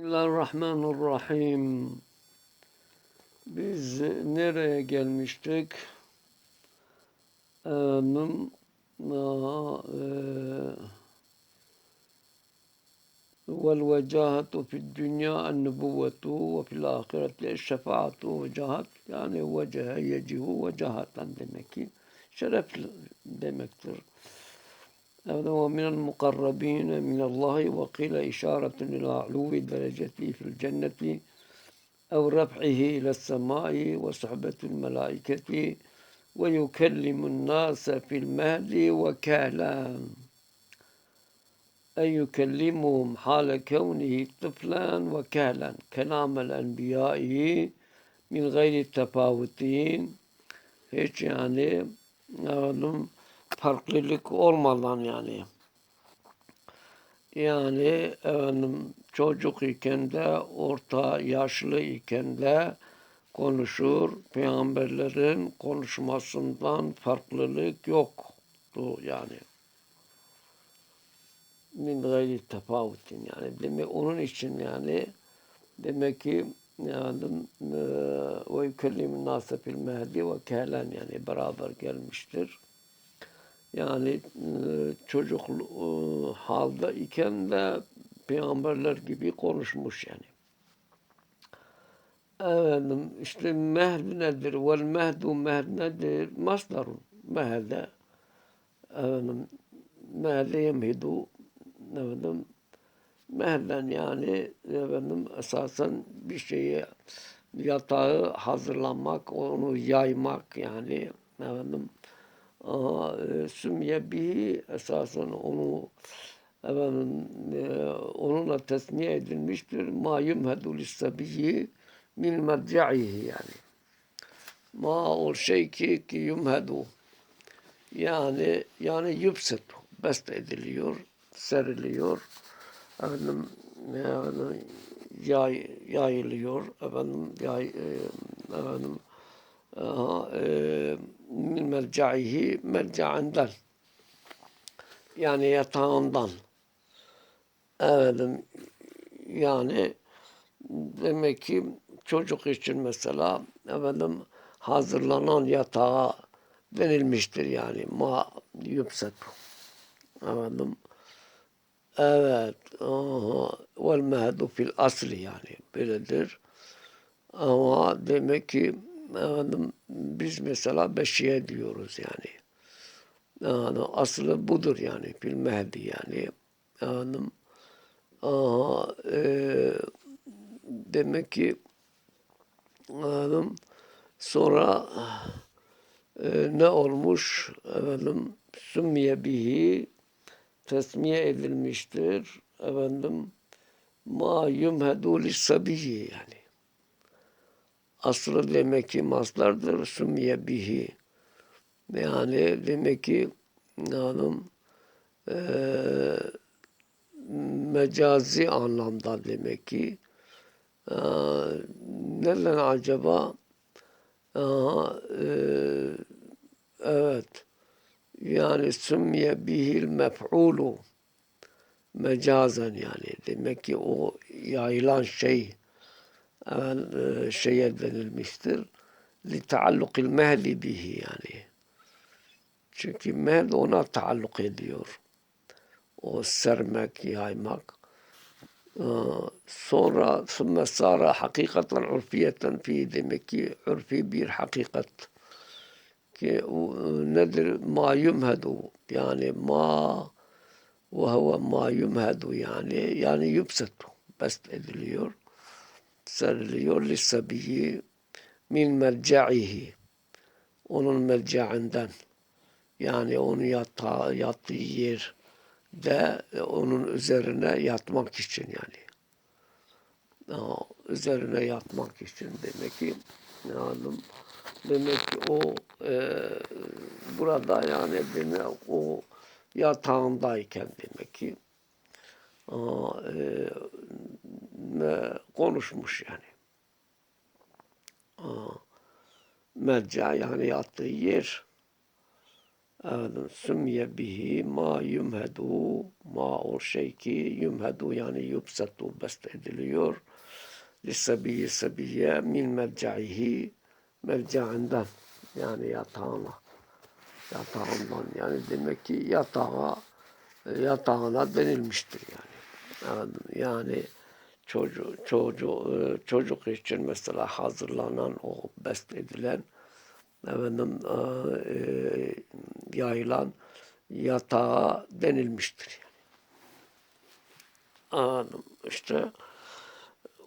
Bismillahirrahmanirrahim. Biz nereye gelmiştik? Efendim, e, والوجاهة في الدنيا النبوة وفي الآخرة الشفاعة وجاهت yani vecehe yecihu vecahatan demek ki şeref demektir. هذا هو من المقربين من الله وقيل إشارة إلى علو درجته في الجنة أو رفعه إلى السماء وصحبة الملائكة ويكلم الناس في المهد وكهلا أي يكلمهم حال كونه طفلا وكهلا كلام الأنبياء من غير التفاوتين هيك يعني نعم. Farklılık olmadan yani yani efendim, çocuk iken de orta yaşlı iken de konuşur. Peygamberlerin konuşmasından farklılık yoktu yani min gayri tefavutin yani demek onun için yani demek ki yani ve yükellimin nase fil mehdi ve kehlen yani beraber gelmiştir. Yani çocuk halde iken de peygamberler gibi konuşmuş yani. Efendim işte mehd nedir? Vel mehdu mehd nedir? Masdarun. Mehde efendim mehde yemhidu efendim mehlen yani efendim esasen bir şeyi yatağı hazırlamak, onu yaymak yani efendim sümye bir esasen onu efendim e, onunla tesniye edilmiştir. Ma yumhedu lissabiyi min medca'ihi yani. Ma o şey ki ki yumhedu yani yani yüpsetu best ediliyor seriliyor. Efendim, efendim yay, yayılıyor. Efendim, yay, e, efendim, aha, e, min melca'ihi melca'ından yani yatağından efendim yani demek ki çocuk için mesela efendim hazırlanan yatağa denilmiştir yani ma yüpset efendim Evet. Aha. Vel mehdu fil asli yani böyledir. Ama demek ki efendim, biz mesela beşiye diyoruz yani. Yani aslı budur yani fil mehdi yani. Efendim, aha, e, demek ki efendim, sonra e, ne olmuş efendim sümmiye bihi tesmiye edilmiştir. Efendim ma yumhedu lissabiyi yani. Aslı demek ki maslardır. Sümmiye bihi. Yani demek ki yani, e, mecazi anlamda demek ki e, neden acaba e, evet yani sümmiye bihil mef'ulu mecazen yani demek ki o yayılan şey e, şeye denilmiştir li taallukil mehdi bihi yani çünkü mehd ona taalluk ediyor o sermek yaymak e, sonra sümme sara hakikaten urfiyeten fi demek ki urfi bir hakikat ki nedir? Ma yumhedu yani ma ve huve ma yumhedu yani yani yübsetu best ediliyor seriliyor lissabiyi min merca'ihi onun mercainden yani onu yatağı, yattığı yer de onun üzerine yatmak için yani. Üzerine yatmak için demek ki yani demek ki o e, burada yani demek o yatağındayken demek ki e, konuşmuş yani. Merca yani yattığı yer efendim, sümye bihi ma yumhedu ma o şey ki yumhedu yani yubsatu best ediliyor. Lissabiyi sabiye min mevcaihi mevcainden yani yatağına yatağından yani demek ki yatağa yatağına denilmiştir yani. Yani çocuk, çocuk, çocuk için mesela hazırlanan o best edilen efendim, e, yayılan yatağa denilmiştir. Yani. İşte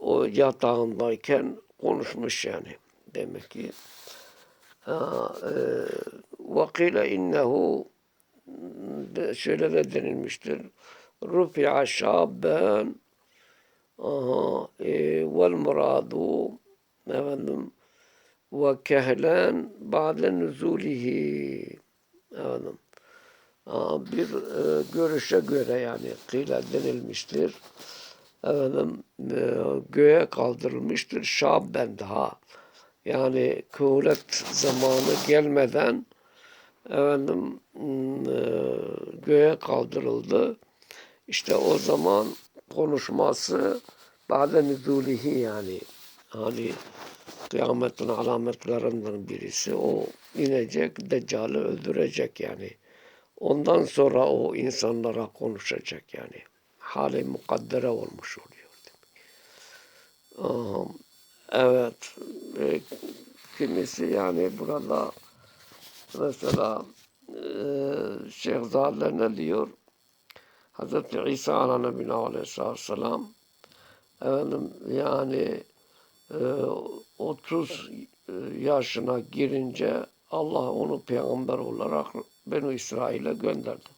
o yatağındayken konuşmuş yani. Demek ki vakile innehu şöyle de denilmiştir. Rufi'a şabben aha, e, vel muradu efendim ve kehlen ba'de nüzulihi efendim Aa, bir e, görüşe göre yani kıyla denilmiştir. Efendim e, göğe kaldırılmıştır şabben daha. Yani kıvret zamanı gelmeden efendim e, göğe kaldırıldı. İşte o zaman konuşması ba'de nüzulihi yani hani kıyametin alametlerinden birisi o inecek, Deccal'i öldürecek yani. Ondan sonra o insanlara konuşacak yani. Hali mukaddere olmuş oluyor. Aha, evet. E, kimisi yani burada mesela e, ne diyor? Hazreti İsa ala nebine aleyhissalatü vesselam efendim yani e, 30 yaşına girince Allah onu peygamber olarak Benu İsrail'e gönderdi.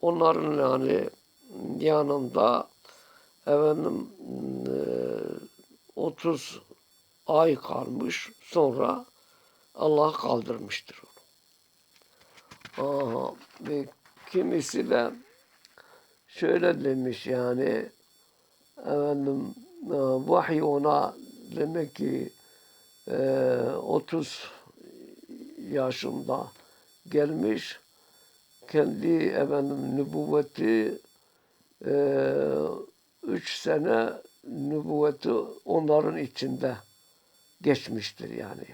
Onların yani yanında efendim e, 30 ay kalmış sonra Allah kaldırmıştır onu. Aha, ve kimisi de şöyle demiş yani efendim e, vahiy ona demek ki e, 30 yaşında gelmiş kendi efendim nübüvveti e, üç sene nübüvveti onların içinde geçmiştir yani.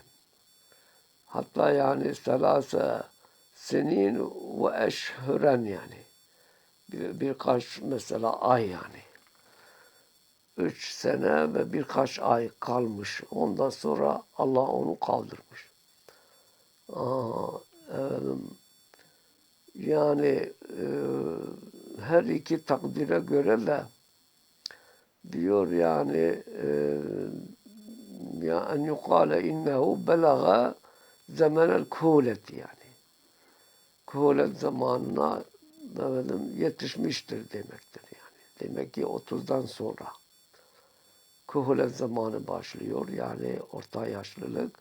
Hatta yani selase senin ve eşhüren yani. Bir, birkaç mesela ay yani. Üç sene ve birkaç ay kalmış. Ondan sonra Allah onu kaldırmış. Aa, efendim, yani e, her iki takdire göre de diyor yani e, ya en yukale innehu belaga zemenel kuhulet yani. Kuhulet zamanına efendim, yetişmiştir demektir yani. Demek ki 30'dan sonra kuhulet zamanı başlıyor yani orta yaşlılık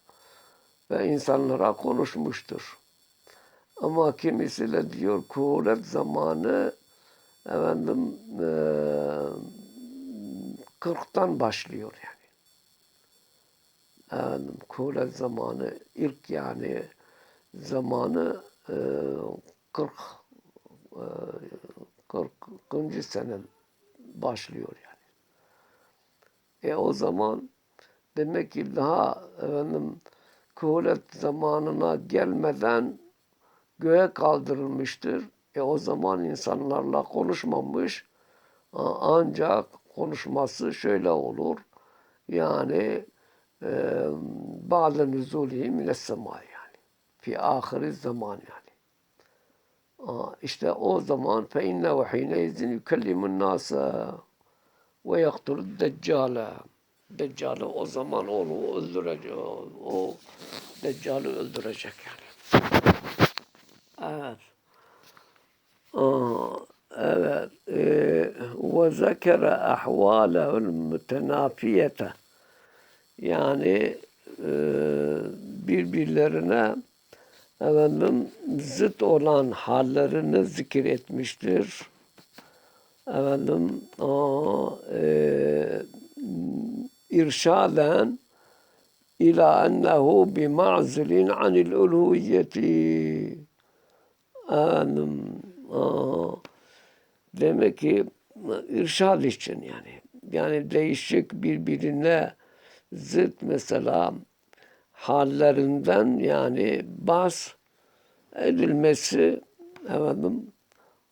ve insanlara konuşmuştur. Ama kimisi de diyor kuhulet zamanı efendim e, 40'tan başlıyor yani. Efendim, kuhulet zamanı ilk yani zamanı 40 e, 40. sene başlıyor yani. E o zaman demek ki daha efendim kuhulet zamanına gelmeden göğe kaldırılmıştır. E o zaman insanlarla konuşmamış. Ancak konuşması şöyle olur. Yani e, bazı nüzulihi mine yani. Fi ahiri zaman yani. İşte o zaman hineyzin yükellimun nasa ve yaktulud deccale. Deccal'i o zaman onu öldürecek. O Deccal'i öldürecek yani. Evet. Aa, evet. Ve zekere ahvalehul mütenafiyete. Yani e, birbirlerine efendim zıt olan hallerini zikir etmiştir. Efendim aa, e, irşaden ila ennehu bi ma'zilin anil uluhiyeti efendim, aa, demek ki irşad için yani. Yani değişik birbirine zıt mesela hallerinden yani bas edilmesi efendim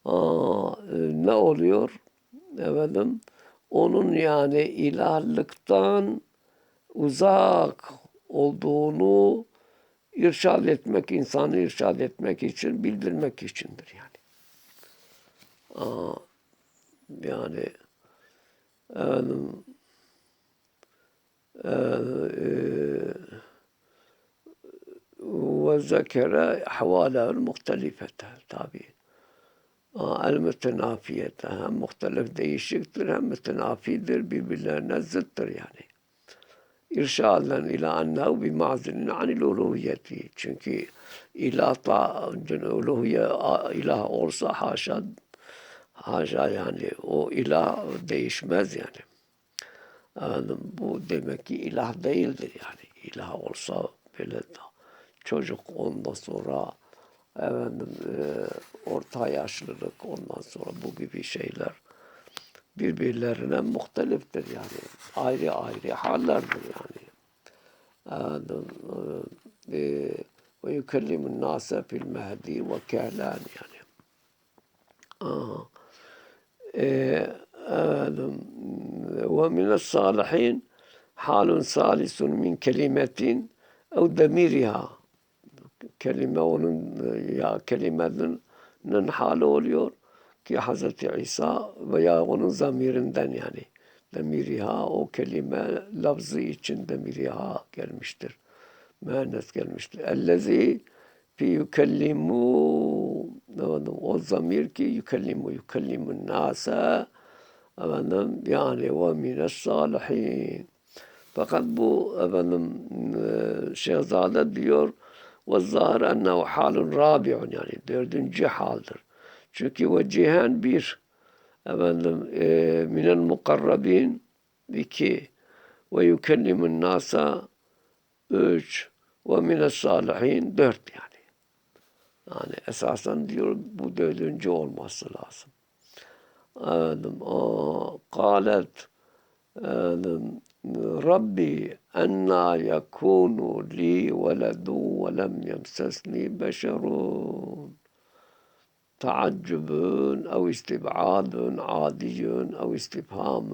aa, e, ne oluyor efendim onun yani ilahlıktan uzak olduğunu irşad etmek, insanı irşad etmek için, bildirmek içindir yani. Aa, yani efendim e, ve وذكر حواله المختلفة تابي آه هم مختلف. ديشك هم متنافية در بالله نزلت يعني. إرشادا إلى أنه بمعزل عن الألوهية چونك إلى طاع الألوهية إله أرسى حاشا حاجة يعني و إله ديشمز يعني. آه بو دمكي إله ديل يعني إله أرسى بلده çocuk ondan sonra efendim e, orta yaşlılık ondan sonra bu gibi şeyler birbirlerine muhteliftir yani. Ayrı ayrı hallerdir yani. Efendim, e, ve yükellimun nase fil mehdi ve kehlan yani. Aha. E, efendim, ve mines salihin halun salisun min kelimetin ev demiriha kelime onun ya kelimenin hali oluyor ki Hazreti İsa veya onun zamirinden yani demiriha o kelime lafzı için demiriha gelmiştir. Mühennes gelmiştir. Ellezi fi yükellimu o zamir ki yükellimu yükellimun nasa efendim yani ve mines salihin fakat bu efendim Şehzade diyor ve zahir ennehu halun rabi'un yani dördüncü haldir. Çünkü vecihen bir efendim e, minel mukarrabin iki ve yükellimun nasa üç ve mines salihin dört yani. Yani esasen diyor bu dördüncü olması lazım. Efendim, o, kalet efendim, ربي أنا يكون لي ولد ولم يمسسني بشر. تعجب أو استبعاد عادي أو استفهام.